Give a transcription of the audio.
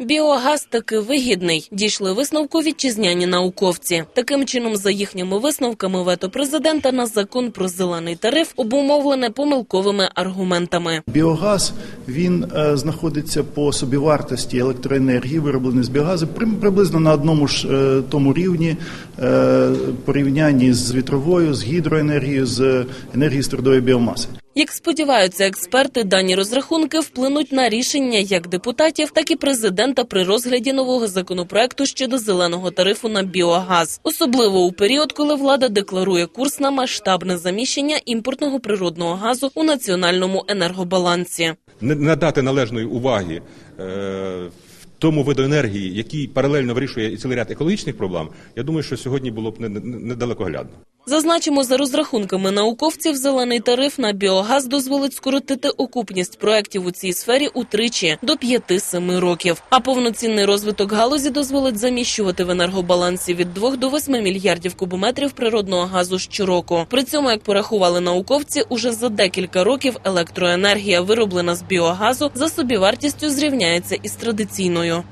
Біогаз таки вигідний. Дійшли висновку вітчизняні науковці. Таким чином, за їхніми висновками, вето президента на закон про зелений тариф обумовлене помилковими аргументами. Біогаз він е, знаходиться по собівартості електроенергії, виробленої з біогазу, при- приблизно на одному ж е, тому рівні е, порівнянні з вітровою, з гідроенергією, з енергією з твердої біомаси. Як сподіваються експерти, дані розрахунки вплинуть на рішення як депутатів, так і президента при розгляді нового законопроекту щодо зеленого тарифу на біогаз, особливо у період, коли влада декларує курс на масштабне заміщення імпортного природного газу у національному енергобалансі. не надати належної уваги е, тому виду енергії, який паралельно вирішує і цілий ряд екологічних проблем, я думаю, що сьогодні було б не- не- недалекоглядно. Зазначимо, за розрахунками науковців, зелений тариф на біогаз дозволить скоротити окупність проєктів у цій сфері утричі до 5-7 років. А повноцінний розвиток галузі дозволить заміщувати в енергобалансі від 2 до 8 мільярдів кубометрів природного газу щороку. При цьому, як порахували науковці, уже за декілька років електроенергія, вироблена з біогазу, за собівартістю зрівняється із традиційною.